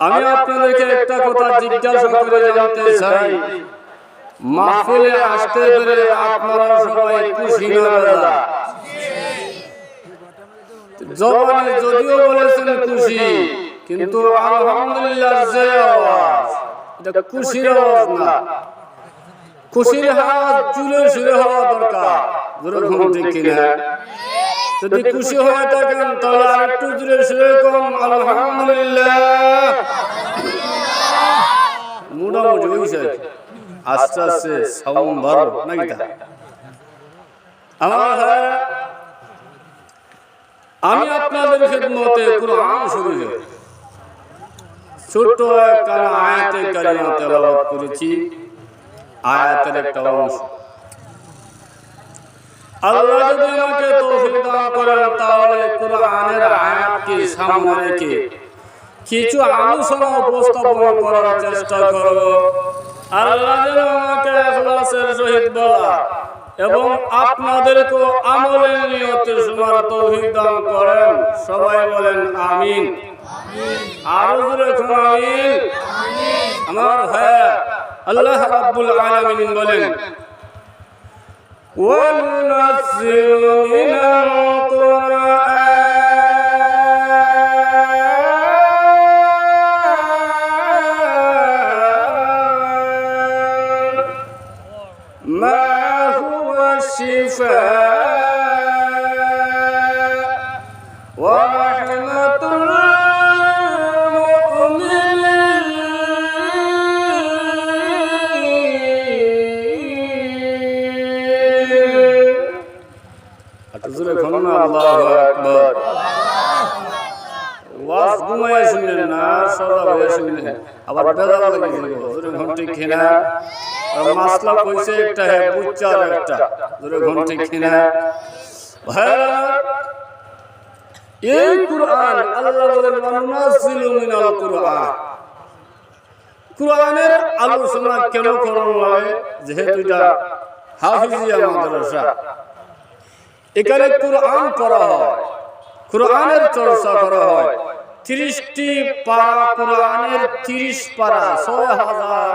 আমি আপনাদেরকে একটা কথা জিজ্ঞাসা করে জানতে চাই। মাহফিলে আসতে পেরে আপনারা সবাই খুশি না জবানে যদিও বলেছেন খুশি কিন্তু আলহামদুলিল্লাহ যে আওয়াজ এটা খুশির আওয়াজ না। খুশির জুড়ে সুরে হওয়া দরকার। ঠিক কিনা। যদি খুশি হয়ে থাকেন, তাহলে আর একটু জুড়ে সুরে কম আলহামদুলিল্লাহ। মোটামুটি হয়েছে আস্তে আস্তে সাউন্ড বাড়ো নাকি আমার আমি আপনাদের খেদমতে কোরআন শরীফে ছোট্ট একটা আয়াতে কারিমা তেলাওয়াত করেছি। আয়াতের একটা অংশ। আল্লাহ যদি আমাকে তৌফিক দান করেন তাহলে কোরআনের আয়াতকে সামনে রেখে কিছু আলোচনা উপস্থাপন করার চেষ্টা করব। আল্লাহ যেন আমাকে ইখলাসের সহিত বলা এবং আপনাদেরকে আমলের নিয়তে শোনার তৌফিক দান করেন। সবাই বলেন আমিন। আরও জোরে আমিন। আমার ভাইয়া আল্লাহ রাব্বুল আলামিন বলেন وننزل من القرآن ما هو شفاء মাসলা কইছে একটা হে বুচ্চার একটা জোরে ঘন্টি খেনা এই কুরআন আল্লাহ বলেন মিনাল কুরআন। কুরআনের আলোচনা কেন হয় যেহেতু এটা হাফিজিয়া মাদ্রাসা। এখানে কোরআন পড়া হয় চর্চা করা হয়। ত্রিশটি পারা তিরিশ পারা, ছয় হাজার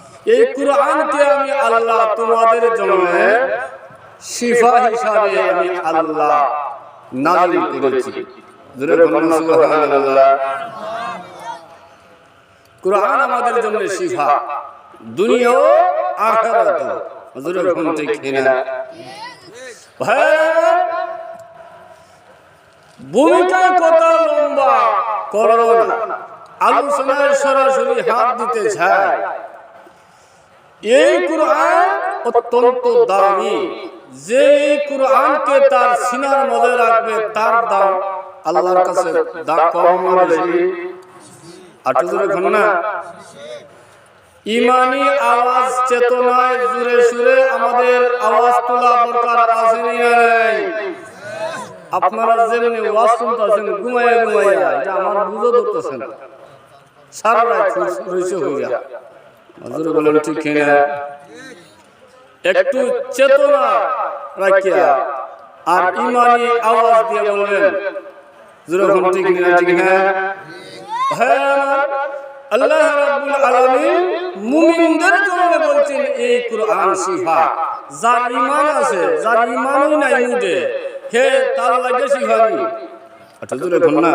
এই কুরআনকে আমি আল্লাহ তোমাদের জন্য শিফা হিসাবে আমি আল্লাহ নাযিল করেছি। কুরআন আমাদের জন্য শিফা। দুনিয়া আখিরাত। জোরে বলুন ঠিক কিনা? ভাই ভূমিকার কথা লম্বা? করো না আলোচনায় সরাসরি হাত দিতে চায়। এই কোরআন অত্যন্ত দামি। যে এই তার সিনার মধ্যে রাখবে, তার দাম আল্লাহর কাছে দাম কম বেশি। আটু জোরে না। ইমানি আওয়াজ চেতনায় জুড়ে সুরে আমাদের আওয়াজ তোলা দরকার আছে নাই? আপনারা যেমনি ওয়াজ শুনতেছেন, ঘুমাইয়া ঘুমাইয়া, এটা আমার বুঝো ধরতেছে না। সারা রাত রয়েছে হইয়া। হজুর বলেন ঠিক কিনা একটু চেতনা রাখিয়া আর ইমানি আওয়াজ দিয়ে বলবেন যেরকম ঠিক না ঠিক না। আল্লাহ রাব্বুল আলামিন মুমিনদের জন্য বলছেন, এই কুরআন শিফা, যার ঈমান আছে, যার ঈমানই নাই হে তার লাগে আচ্ছা জোরে বল না।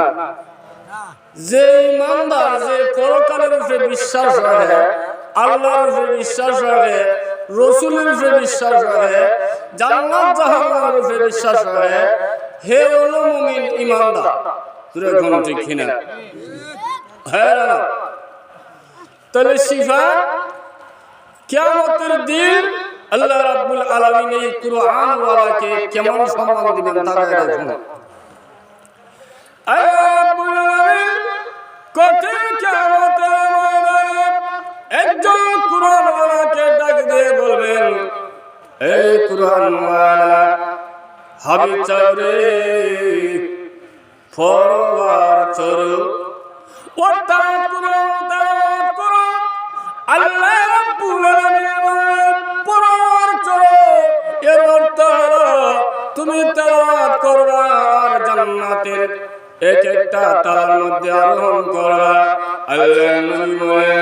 যে ইমানদার যে পরকালের উপরে বিশ্বাস রাখে আল্লাহর উপরে বিশ্বাস রাখে রসুলের উপরে বিশ্বাস রাখে জান্নাত জাহান্নামের উপরে বিশ্বাস রাখে হে মুমিন ইমানদার। কোন? হ্যাঁ তাহলে শিফা দিন আল্লাহ রাব্বুল আলামিন এই কুরআন ওয়ালাকে কেমন সম্মান দিবেন তারা দেখুন। আয় আলামিন একজন কুরআনওয়ালাকে ডাক দিয়ে বলবেন এই কুরআনওয়ালা হাবি চৌরে ফরওয়ার চরু অর্থাৎ কুরআন তেলাওয়াত করো, আল্লাহ রাব্বুল আলামিন ফরওয়ার চরু এর অর্থ হলো, তুমি তেলাওয়াত করবা জান্নাতের এক একটা মধ্যে আরোহণ করা। আল্লাহ নবী বলে,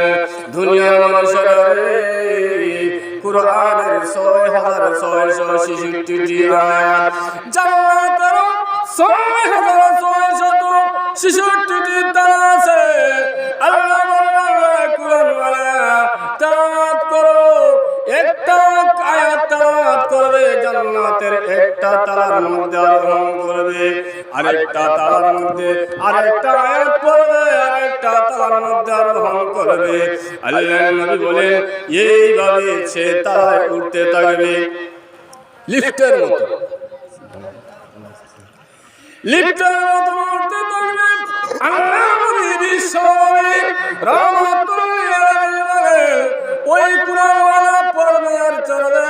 দুনিয়ার মানুষেরা রে, কুরআনের ছয় হাজার ছয়শো ছেষট্টিটি আয়াত জান্নাতের ছয় হাজার ছয়শত ছেষট্টিটি তারা আছে। আল্লাহ জান্নাতের একটা তালার মধ্যে আরোহণ করবে। আরেকটা তালার মধ্যে, আরেকটা আয়াত পড়বে আরেকটা তালার মধ্যে আরোহণ করবে। আল্লাহ নবী বলে এইভাবে সে তালায় উঠতে থাকবে। লিফটের মতো। লিফটের মতো উঠতে থাকবে। আল্লাহ নবী বিশ্বনবী রহমতুল্লাহি ওই কুরআনওয়ালা পড়বে আর চলবে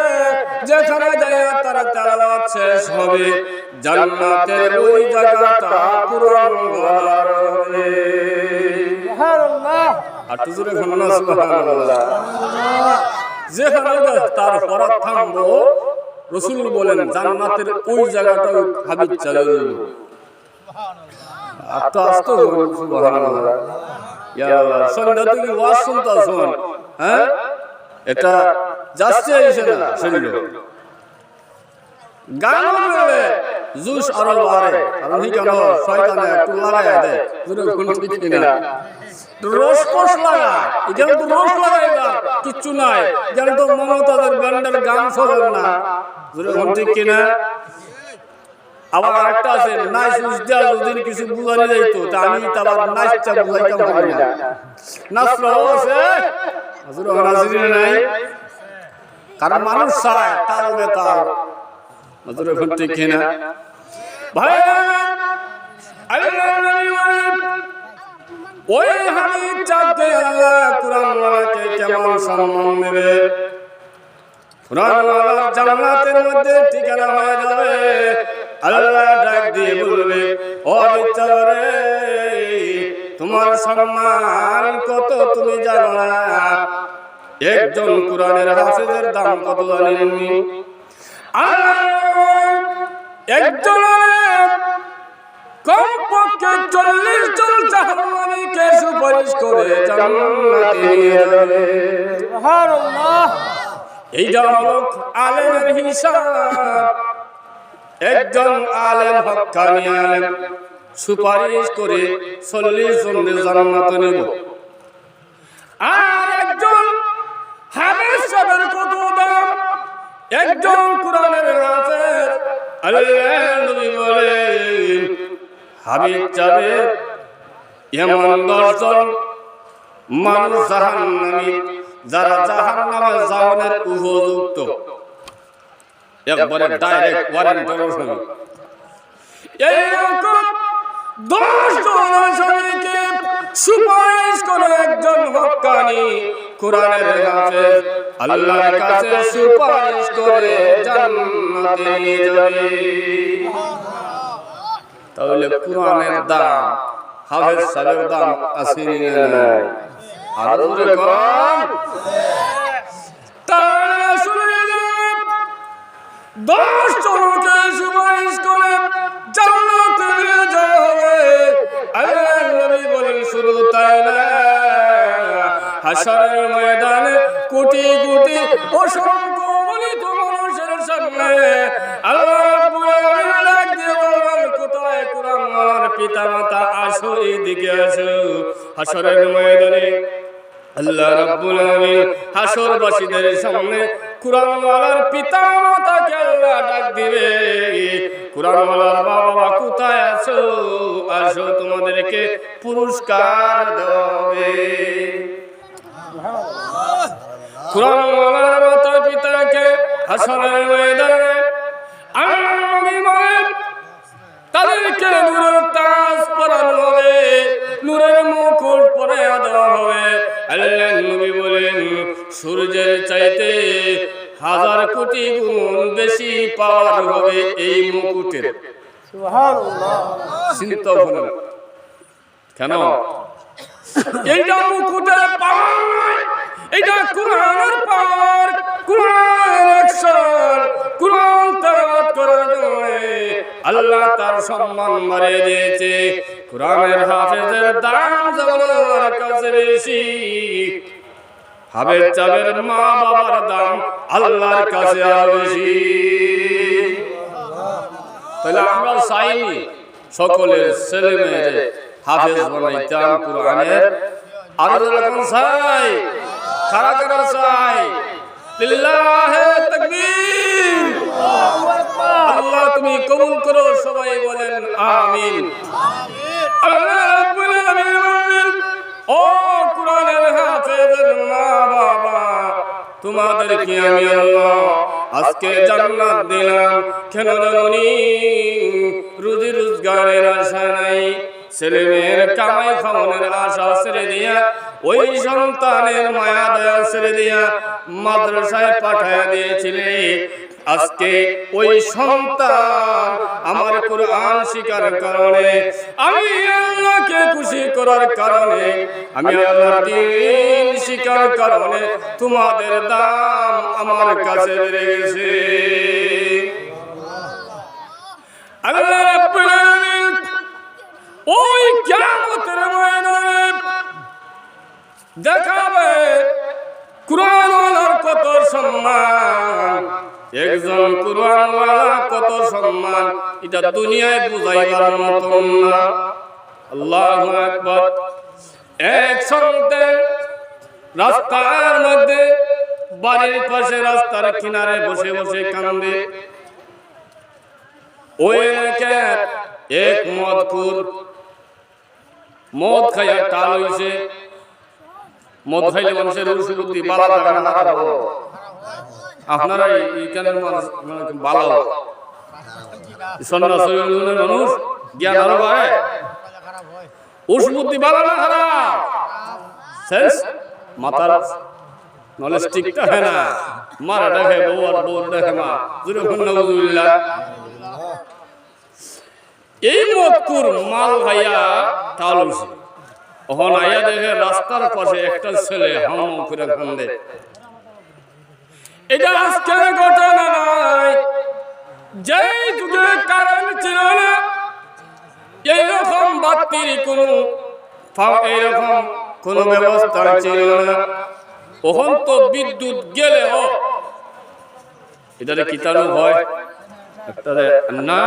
যেখানে যায় তারা তেলাওয়াত শেষ হবে। জান্নাতের ওই জায়গাটা কুরআন ওয়ালার হবে আর তুজুরে ঘন্না সুবহানাল্লাহ। যেখানে তার পরাত থামবো রসুল বলেন জান্নাতের ওই জায়গাটা হাবিব দেব। আস্তে আস্তে সুবহানাল্লাহ। সন্ধ্যা থেকে ওয়াজ শুনতে হ্যাঁ? এটা যাচ্ছে এসে না শরীরে গান বলবে জুস আরও বাড়ে। কারণ কি কেন শয়তানে একটু লাগায় দেয়? জুরে কোন ঠিক কিনা? রস কষ লাগা এখানে তো রস লাগাই না। কিচ্ছু নাই। এখানে তো মমতাদের ব্যান্ডের গান চলে না। জুরে কোন ঠিক কিনা? আবার আরেকটা আছে নাইস দেওয়া যদি কিছু বুঝানি যাইতো। তা আমি তাবার নাইসটা বুঝাইতে পারি না। নাচরাও আছে হুজুর হাজির নাই কারণ মানুষ চায় তার হবে তার হুজুর এখন ঠিক কিনা ভাই আল্লাহ ওই হামিদ চাঁদকে আল্লাহ কুরআন কেমন সম্মান দেবে? কুরআন ওয়ালা জান্নাতের মধ্যে ঠিকানা হয়ে যাবে। আল্লাহ ডাক দিয়ে বলবে ও বিচারে তোমার সম্মান কত তুমি জানো না? একজন কোরআনের হাফেজের দাম কত জানেননি? কমপক্ষে চল্লিশ জন জাহান্নামীকে সুপারিশ করে জান্নাতে নিয়ে যাবে। এইটা হলো আলেমের হিসাব। একজন আলেম হক্কানি আলেম, সুপারিশ করে চল্লিশ জনের জান্নাতে নেব। আর একজন হাফেজ সাহেবের কত দাম একজন কোরআনের হাফেজ আল্লাহ নবী বলেন, হাবিব যাবে, এমন দশজন মানুষ জাহান্নামী, যারা জাহান্নামে যাওয়ার উপযুক্ত। একবারে ডাইরেক্ট ওয়ারেন্ট অনুসারে এইরকম দশ সুপারিশ করে একজন হক্কানি কোরআনের হাফেজ আল্লাহর কাছে সুপারিশ করে জান্নাতে নিয়ে যাবে। তাহলে কোরআনের দাম হাফেজ সাহেবের দাম আসেনি আর জোরে কম দশ জনকে সুপারিশ করে আল্লাহ নবী বলেন শুধু ময়দানে সামনে আল্লাহ রাব্বুল আলামিন ডাক দিয়ে বলবেন, কোথায় কোরআন আমার পিতা মাতা আসো এইদিকে আসো। হাসরের ময়দানে আল্লাহ রাব্বুল আলামিন হাসরবাসীদের সামনে কুরআনওয়ালার পিতা মাতাকে আল্লাহ ডাক দিবে। কুরআনওয়ালার বাবা কোথায় আছো? আসো, তোমাদেরকে পুরস্কার দেবে তাদেরকে নূরের হবে মুকুট পরে দেওয়া হবে। বলেন, সূর্যের চাইতে হাজার কোটি গুণ বেশি পাওয়ার হবে এই মুকুটের। চিন্তা কেন? এইটা মুকুটের পাওয়ার এটা কোরআনের পাওয়ার কোরআন অক্ষর কোরআন তেলাওয়াত করার জন্য আল্লাহ তার সম্মান বাড়িয়ে দিয়েছে। কোরআনের হাফেজের দাম আল্লাহর কাছে বেশি। হাবের চাবের মা বাবার দাম আল্লাহর কাছে আরও বেশি তাহলে আমরা চাইনি সকলের ছেলে মেয়েদের হাফেজ বানাইতাম কোরআনের। আরও যখন চাই খারা খারা চাই লিল্লাহে তাকবীর। আল্লাহ তুমি কবুল করো সবাই বলেন আমিন। আল্লাহ রাব্বুল আলামিন ও বাবা আমি আল্লাহ আজকে জান্নাত দিলাম। কেন জানি রুজি রোজগারের আশা নাই ছেলে মেয়ের কামাই খাওয়ানোর আশা ছেড়ে দিয়া, ওই সন্তানের মায়া দয়া ছেড়ে দিয়া মাদ্রাসায় পাঠায় দিয়েছিলে। আজকে ওই সন্তান আমার কোরআন শিকার কারণে আমি আল্লাহকে খুশি করার কারণে আমি আল্লাহর দিন শিকার কারণে তোমাদের দাম আমার কাছে বেড়ে গেছে। আল্লাহ রাব্বুল আলামিন ওই কিয়ামতের ময়দানে দেখাবে কুরআনওয়ালার কত সম্মান। একজন কুরআনওয়ালা কত সম্মান, এটা দুনিয়ায় বুঝাইবার মতন না। আল্লাহু আকবার। এক সন্তান রাস্তার মধ্যে, বাড়ির পাশে রাস্তার কিনারে বসে বসে কান্দে। ওই এক মদকুর মদ খাইয়া টাল হইছে। মদ খাইলে মানুষের রুশুবুদ্ধি বালা থাকে না। আপনারা মানুষ মানে বালা মানুষ, জ্ঞান আরও বাড়ে। উসবুদ্ধি বালা না খারাপ? শেষ? মাথার নলেজ ঠিক থাকে না। মারা দেখে বউ আর বউ দেখে মা। এই মতকুর মাল ভাইয়া তালুছি ওহন আইয়া দেখে রাস্তার পাশে একটা ছেলে হাম করে এটা আজকের ঘটনা নয়। যেই যুগে কারণ ছিল না, এইরকম বাতির কোন এইরকম কোন ব্যবস্থা ছিল না। ওখান তো বিদ্যুৎ গেলেও এটারে কিতানো হয় না।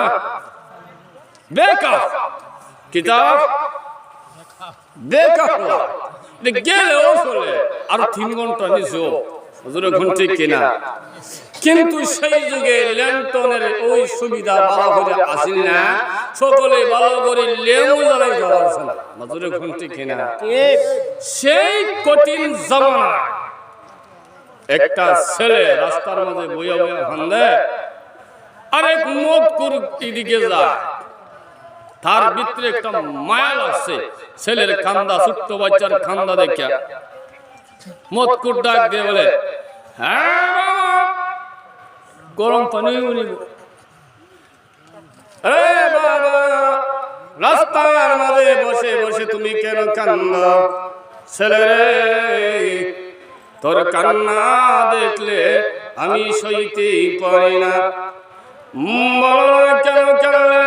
বেকার। কিতাব? বেকার। গেলেও চলে। আর তিন ঘণ্টা নিছো হুজুরে ঘন্টি কিনা? কিন্তু সেই যুগে ল্যান্টনের ওই সুবিধা ভালো করে আসিল না। সকলে ভালো করে লেবু জ্বালাই যাওয়ার ছিল হুজুরে ঘন্টি কিনা? সেই কঠিন জামানা একটা ছেলে রাস্তার মাঝে বইয়া বইয়া ভান্দে আরেক মত করুক এদিকে যায়। তার ভিতরে একটা মায়া লাগছে ছেলের কান্দা ছোট্ট বাচ্চার কান্দা দেখিয়া। মতকুর ডাক দিয়ে বলে গরম পানি উনিব বাবা, রাস্তার মাঝে বসে বসে তুমি কেন কান্দ? ছেলে রে তোর কান্না দেখলে আমি সইতেই পারি না। কেন কান্না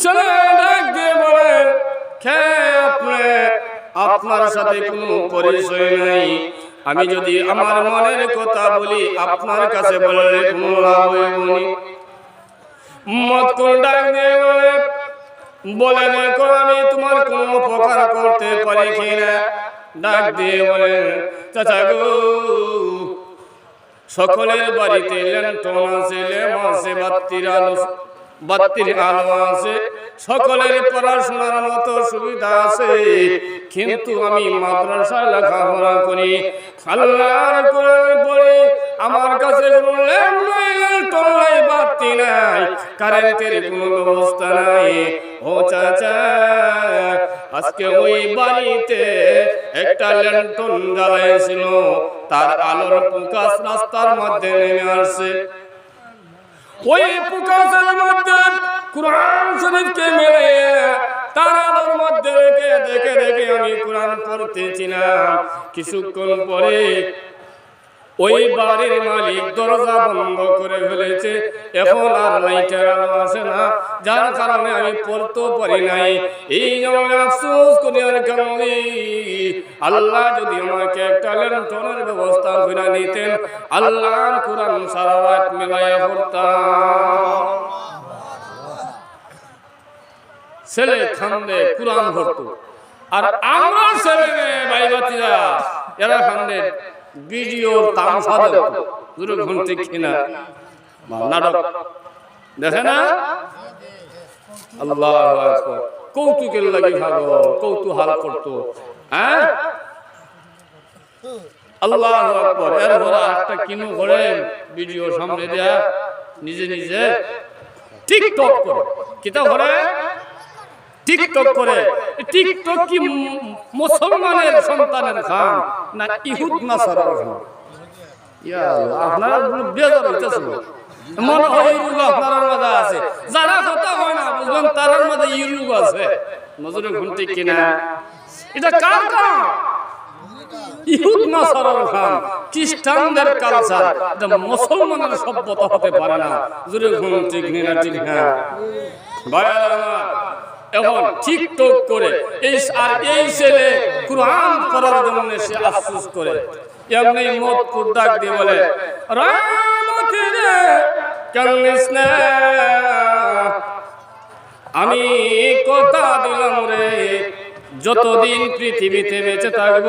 ছেলে বলে খে আপনি, আপনার সাথে কোনো পরিচয় নাই। আমি যদি আমার মনের কথা বলি আপনার কাছে বললে কোনো লাভ হইবনি। মত ডাক বলে দেখো আমি তোমার কোনো উপকার করতে পারি কিনা? ডাক দিয়ে বলে চাচা গো সকলের বাড়িতে ল্যান্টন আছে লেম আছে বাত্তির আলো বাত্তির আলো আছে। সকলের পড়াশোনার মতো সুবিধা আছে। কিন্তু আমি মাদ্রাসায় লেখাপড়া করি। আল্লাহর কোরআন পড়ি আমার কাছে কোনো ল্যাম্প নাই নাই বাতি নাই। কারেন্টের কোনো ব্যবস্থা নাই। ও চাচা আজকে ওই বাড়িতে একটা ল্যান্টন জ্বালাইছিল। তার আলোর প্রকাশ রাস্তার মধ্যে নেমে আসছে। ওই প্রকাশের মধ্যে কোরআন শরীফকে মেরে তারার মধ্যে রেখে, দেখে দেখে আমি কোরআন পড়তেছিলাম। কিছুক্ষণ পরে ওই বাড়ির মালিক দরজা বন্ধ করে ফেলেছে। এখন আর লাইটের আলো আসে না। যার কারণে আমি পড়তে পারি নাই। এই জন্য আফসোস করি আর কারণে আল্লাহ যদি আমাকে একটা ল্যান্টনের ব্যবস্থা করে নিতেন আল্লাহ কোরআন সারা রাত মেলাইয়া পড়তাম। ছেলে খান্দে কোরআন ভরত আর আমরা ছেলে ভাই বাতিরা এরা খান্দে ভিডিও তামসা দেখত দূরে ঘুরতে কিনা? নাটক দেখে না? আল্লাহ কৌতুকের লাগি ভালো কৌতূহল করতো। হ্যাঁ? আল্লাহ আকবর। এর ঘরে একটা কিনু ঘরে, ভিডিও সামনে দেয়া নিজে নিজে টিকটক করে। কিতা ঘরে? টিকটক করে। টিকটক কি মুসলমানের সন্তানের খান না ইহুদ খান? এই আপনার মাঝে আছে। যারা না আছে। নাসারার খান, খ্রিস্টানদের কালচার মুসলমানের সভ্যতা হতে পারে না। জোরে ঘুম ঠিক না ঠিক না? আমার, এখন টিকটক করে এই আর এই ছেলে কোরআন পড়ার জন্য সে আফসোস করে। এমনি মত কুর ডাক দিয়ে বলে আমি কথা দিলাম রে যতদিন পৃথিবীতে বেঁচে থাকব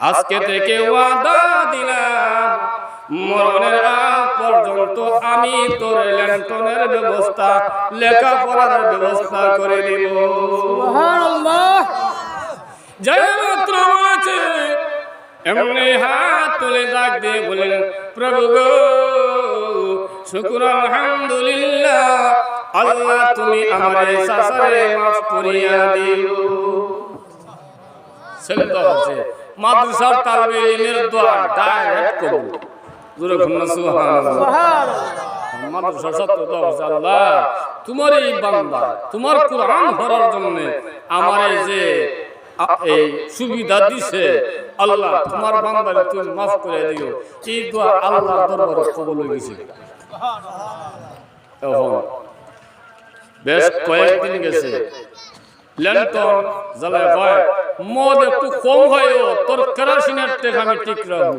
আজকে থেকে ওয়াদা দিলাম। মরণের আগ পর্যন্ত আমি তোর ল্যান্টনের ব্যবস্থা লেখাপড়ার ব্যবস্থা করে দিব। জয় আছে। এমনি হাত তুলে ডাক দিয়ে বলেন প্রভু গো শুকুর আলহামদুলিল্লাহ। আল্লাহ তুমি আমার সাসারে মাফ করিয়া দিও। তো আছে মাদ্রাসার তালবে ইলমের দোয়া ডাইরেক্ট কবুল। মাদ্রাসা সত্য তো আছে আল্লাহ। তোমার এই বান্দা তোমার কোরআন পড়ার জন্য আমার এই যে এই সুবিধা দিছে আল্লাহ তোমার বান্দারে তুমি মাফ করে দিও। এই দোয়া আল্লাহর দরবারে কবুল হয়ে গেছে। এখন বেশ কয়েকদিন গেছে। ল্যান্টন জ্বালায় হয়। মদ একটু কম হয় তোর কেরাসিনের টেকা আমি ঠিক রাখব।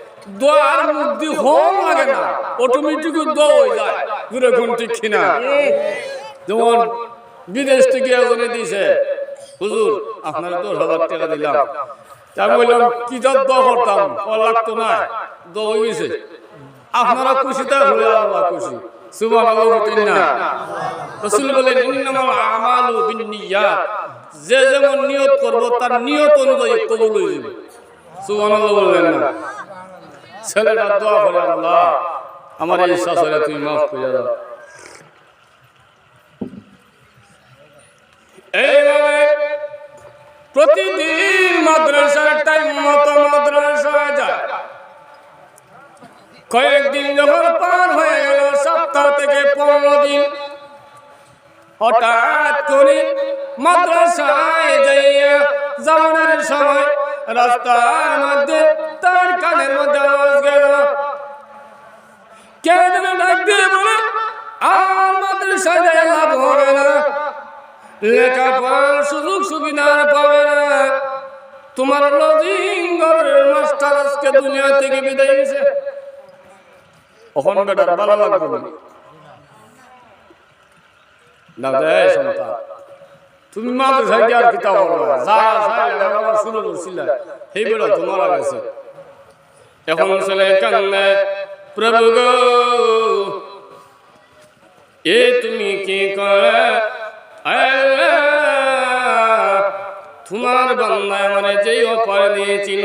দোয়ার মধ্যে হোম লাগে না অটোমেটিক দোয়া হয়ে যায়। ঘন্টি খিনা যেমন বিদেশ থেকে একজনে দিছে হুজুর, আপনার দশ হাজার টাকা দিলাম। তা আমি বললাম, কি যার দোয়া করতাম? লাগতো না, দোয়া হয়ে আপনারা খুশি হলে আল্লাহ খুশি। যে যেমন নিয়ত করব, তার নিয়ত অনুযায়ী কবুল হয়ে যাবে। বলবেন না। ছেলেটা দোয়া করে আল্লাহ। আমার এই শাশুড়ি তুমি মাফ করে দাও। এইভাবে প্রতিদিন মাদ্রাসার টাইম মতো মাদ্রাসায় যায়। কয়েকদিন যখন পার হয়ে গেল সপ্তাহ থেকে পনেরো দিন হঠাৎ করে মাদ্রাসায় যাইয়া যাওয়ার সময় রাস্তার মধ্যে তার কানের মধ্যে আওয়াজ গেল। কে যেন ডাক দিয়ে বলে আর লাভ হবে না। সুযোগ সুবিধা পাবে না। তোমার লজিং ঘরের মাস্টার আজকে দুনিয়া থেকে বিদায় গেছে ওখানে বেটার ভালো লাগবে না। দেয় সন্তান। তুমি মাদ্রাসায় গিয়ে আর কিতাব যা যা লেখাপড়া সেই বেড়া তোমার এখন চলে কান্নে। প্রভু গো, এ তুমি কি করে? আল্লাহ বান্দায় মানে যেই অপার দিয়েছিল,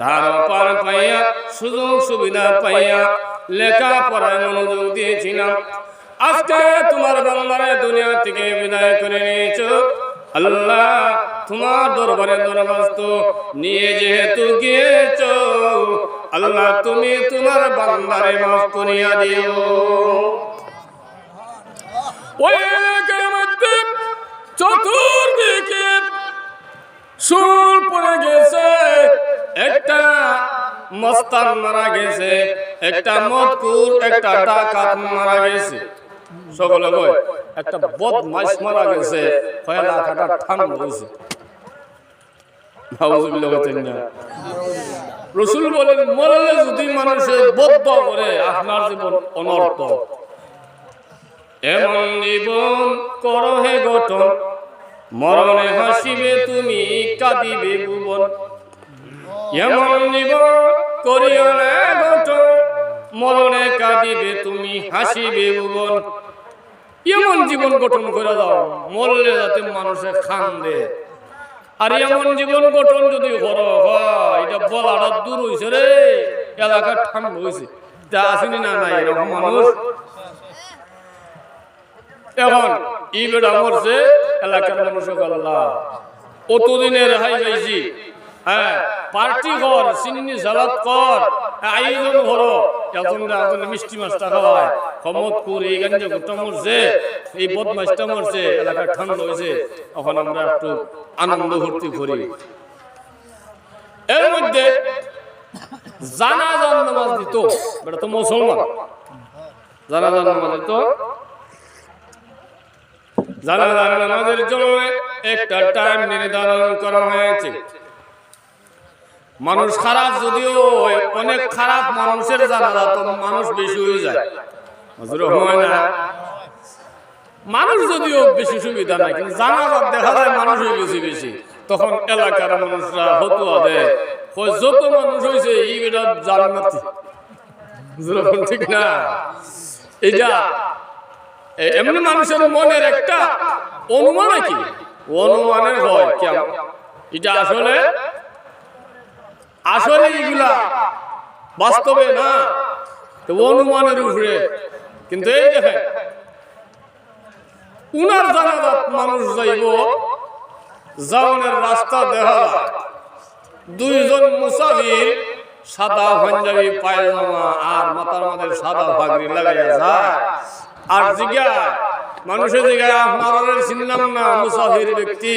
তার অপার পাইয়া, সুযোগ সুবিধা পাইয়া লেখা পড়ায় মনোযোগ দিয়েছিলাম। আজকে তোমার বান্দারে দুনিয়া থেকে বিদায় করে নিয়েছো। আল্লাহ তোমার দরবারে দরখাস্ত নিয়ে যেহেতু গিয়েছ, আল্লাহ তুমি তোমার বান্দারে মাফ করিয়া দিও। ওই সুর পড়ে গেছে। একটা মারা গেছে, একটা মদকুর, একটা ডাকাত মারা গেছে। সকলে কয় একটা বদমাইশ মারা গেছে কয় লাখাটা ঠান্ডা হয়েছে নাউজুবিল্লাহ বলতেন না। রসুল বলেন মরলে যদি বদ্ধ করে আপনার জীবন অনর্থ। এমন জীবন করো হে গঠন। মরণে হাসিবে তুমি কাঁদিবে ভুবন। এমন জীবন করিও না গঠন। মরণে কাঁদিবে তুমি হাসিবে ভুবন। এমন জীবন গঠন করে দাও। মরলে যাতে মানুষে খান্দে। আর এমন জীবন গঠন যদি করো হয় এটা বলাটা দূর হয়েছে রে। এলাকার ঠান্ডা হয়েছে তা আসেনি না নাই এরকম মানুষ? এখন ই বেড়া মরছে এলাকার মানুষ আল্লাহ কতদিনের রেহাই পাইছি হ্যাঁ পার্টি কর চিনি সালাদ কর। করো এখন এখন মিষ্টি মাছটা খমদপুর এই মরছে এই মরছে ঠান্ডা হয়েছে এখন আমরা একটু আনন্দ ভর্তি করি। এর মধ্যে জানাজান নামাজ দিত তো মুসলমান। জানাজান নামাজ দিত। জানাজান নামাজের জন্য একটা টাইম নির্ধারণ করা হয়েছে। মানুষ খারাপ যদিও হয়, অনেক খারাপ মানুষের জানাজা তো মানুষ বেশি হয়ে যায়। হয় না? মানুষ যদিও বেশি সুবিধা নাই কিন্তু জানাজা দেখা যায় মানুষই বেশি বেশি। তখন এলাকার মানুষরা হতুয়া দেয়। যত মানুষ হয়েছে এই বেটা জান্নাতি। ঠিক না? এটা এমনি মানুষের মনের একটা অনুমান কি অনুমানের হয় কেমন? এটা আসলে আসলে এগুলা বাস্তবে না। তো অনুমানের উপরে। কিন্তু এই দেখেন, উনার জানাজাত মানুষ যাইব যাওয়ানের রাস্তা দেখা দুইজন মুসাফির সাদা পাঞ্জাবি, পায়জামা আর মাথার মধ্যে সাদা পাগড়ি লাগাইয়া যায়। আর জিজ্ঞাসা মানুষের জিজ্ঞাসা আপনারা চিনলাম না, মুসাফির ব্যক্তি।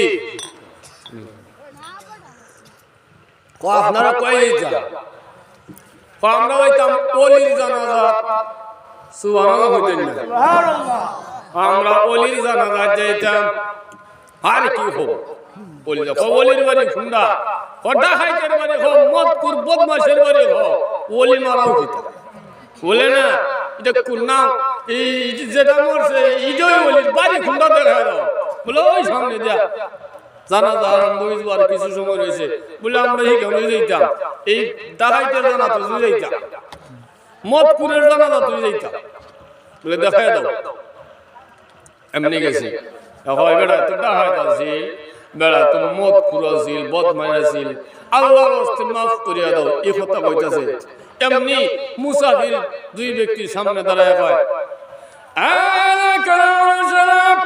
আপনারা কয়ে যান আমরা হইতাম অলির জানাজা সুবহানাল্লাহ হইতেন না। আমরা অলির জানাজা যাইতাম। আর কি হব? বলি অলির বাড়ি খুন্ডা কটা হাইতের বাড়ি হো মদপুর বদমাসের বাড়ি হো। অলি মারাও কিতা বলে না এটা কোন নাম এই যেটা মরছে ইজয় অলির বাড়ি খুন্ডা দেখা দাও। বলে ওই সামনে দিয়া। জানা আরম্ভ হয়েছে কিছু সময় রয়েছে। বলে আমরা এই কেমন যাইতাম। এই ডাকাইতের জানা তো তুই যাইতাম মদপুরের জানা তো তুই যাইতাম বলে দেখাই দাও। এমনি গেছি। হয় বেড়া তো ডাকাইত আছিল বেড়া তো মদপুর আছিল বদমাই আছিল আল্লাহর হস্তে মাফ করিয়া দাও এই কথা কইতাছে। এমনি মুসাফির দুই ব্যক্তির সামনে দাঁড়ায় কয় আলাইকুম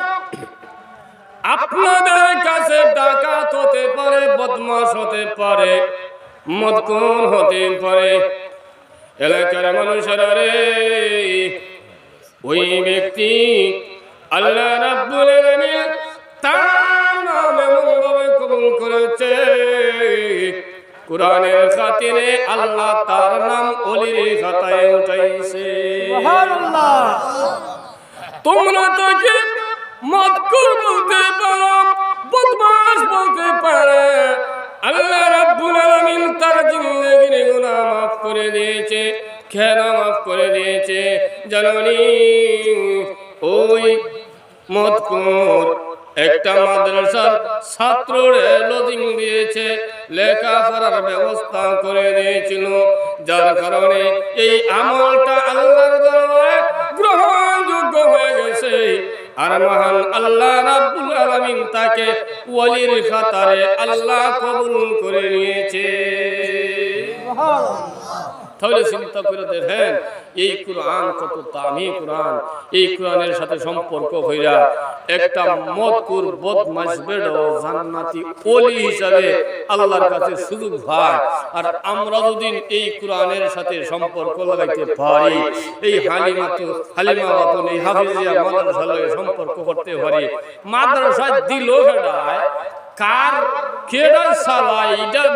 আপনাদের কাছে ডাকাত হতে পারে বদমাস হতে পারে মদকুন হতে পারে। এলাকার মানুষেরা রে ওই ব্যক্তি আল্লাহ রাব্বুল আলামিন তার নামে মঙ্গল কবুল করেছে। কোরআনের খাতিরে আল্লাহ তার নাম অলির খাতায় উঠাইছে। সুবহানাল্লাহ। তোমরা তাকে মদকুর বলতে বদমাস বলতে পারে। আল্লাহ রাব্বুল আলামিন তার জিন্দেগির গুনাহ মাফ করে দিয়েছে খেলা মাফ করে দিয়েছে। জাননি? ওই মদকুর একটা মাদ্রাসার ছাত্ররে লজিং দিয়েছে, লেখাপড়ার ব্যবস্থা করে দিয়েছিল। যার কারণে এই আমলটা আল্লাহর আর মহান আল্লাহ রাব্বুল আলামিন তাকে ওয়ালির খাতারে আল্লাহ কবুল করে নিয়েছে। তাহলে চিন্তা করে দেখেন, এই কোরআন কত দামি কোরআন। এই কোরআনের সাথে সম্পর্ক হইয়া একটা মদকুর বদমাস বেড়ো জান্নাতি ওলি হিসাবে আল্লাহর কাছে সুযোগ হয়। আর আমরা যদি এই কোরআনের সাথে সম্পর্ক লাগাইতে পারি, এই হালিমা তো, হালিমা মতন এই হাফিজিয়া মাদ্রাসালয়ে সম্পর্ক করতে পারি। মাদ্রাসা দিল ফেডায় কার? কেডা সালা?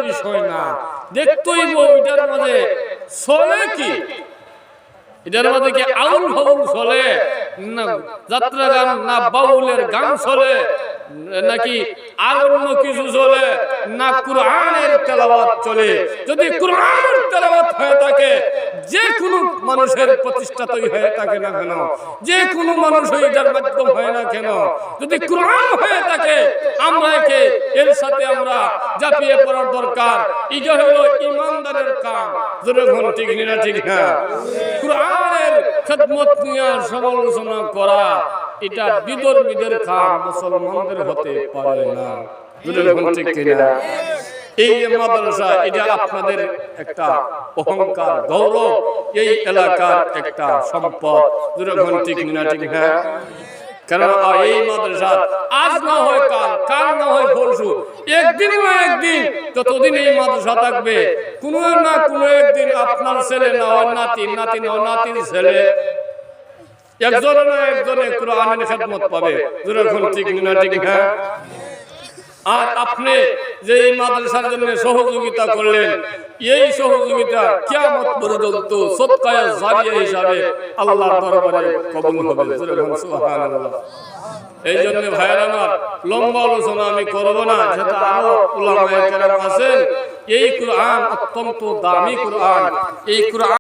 বিষয় না। দেখতেই মধ্যে চলে কি? এটার মধ্যে কি আউল ফাউল চলে? না যাত্রা গান না বাউলের গান চলে? নাকি আর অন্য কিছু চলে? না কোরআনের তেলাওয়াত চলে। যদি কোরআনের তেলাওয়াত হয়ে থাকে যে কোনো মানুষের প্রতিষ্ঠা তৈরি হয়ে থাকে না কেন? যে কোনো মানুষ এটার মাধ্যম হয় না কেন? যদি কোরআন হয়ে থাকে, আমরা এর সাথে আমরা জাপিয়ে পড়ার দরকার। এটা হলো ইমানদারের কাম। যখন ঠিক না ঠিক না? কোরআনের খেদমত নিয়ে সমালোচনা করা, এটা বিদর্মীদের কাম, মুসলমানদের হতে পারে না এই মাদ্রাসা এটা আপনাদের একটা অহংকার গৌরব এই এলাকার একটা সম্পদ যখন ঠিক না ঠিক না কারণ এই মাদ্রাসা আজ না হয় কাল কাল না হয় পরশু একদিন না একদিন যতদিন এই মাদ্রাসা থাকবে কোনো না কোনো একদিন আপনার ছেলে না হয় নাতি নাতি না হয় নাতির ছেলে একজন একজনে আর আপনি যে এই মাদ্রাসার জন্য সহযোগিতা করলেন, এই সহযোগিতা কিয়ামত পর্যন্ত হিসাবে এই জন্য ভাইয়ের আমার লম্বা আলোচনা আমি করব না যেটা আরও আছেন। এই অত্যন্ত দামি কোরআন। এই